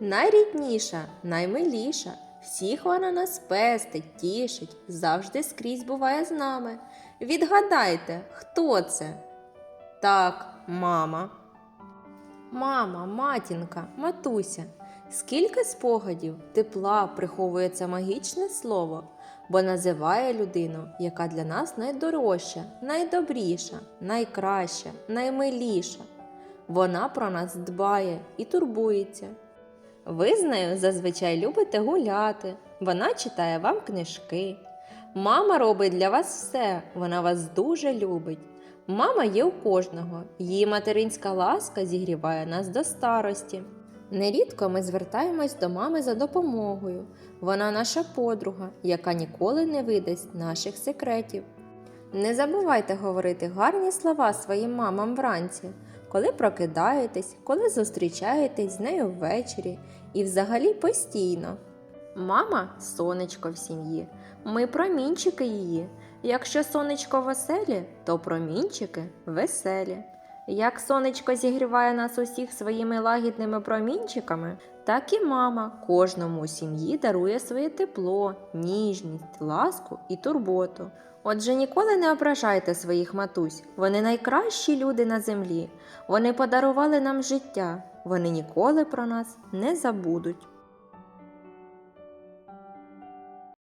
Найрідніша, наймиліша, всіх вона нас пестить, тішить, завжди скрізь буває з нами. Відгадайте, хто це? Так, мама. Мама, матінка, матуся. Скільки спогадів, тепла приховує це магічне слово, бо називає людину, яка для нас найдорожча, найдобріша, найкраща, наймиліша. Вона про нас дбає і турбується. Ви з нею зазвичай любите гуляти, вона читає вам книжки. Мама робить для вас все, вона вас дуже любить. Мама є у кожного, її материнська ласка зігріває нас до старості. Нерідко ми звертаємось до мами за допомогою. Вона наша подруга, яка ніколи не видасть наших секретів. Не забувайте говорити гарні слова своїм мамам вранці, коли прокидаєтесь, коли зустрічаєтесь з нею ввечері і взагалі постійно. Мама сонечко в сім'ї, ми промінчики її. Якщо сонечко веселі, то промінчики веселі. Як сонечко зігріває нас усіх своїми лагідними промінчиками, так і мама кожному у сім'ї дарує своє тепло, ніжність, ласку і турботу. Отже, ніколи не ображайте своїх матусь, вони найкращі люди на землі. Вони подарували нам життя, вони ніколи про нас не забудуть.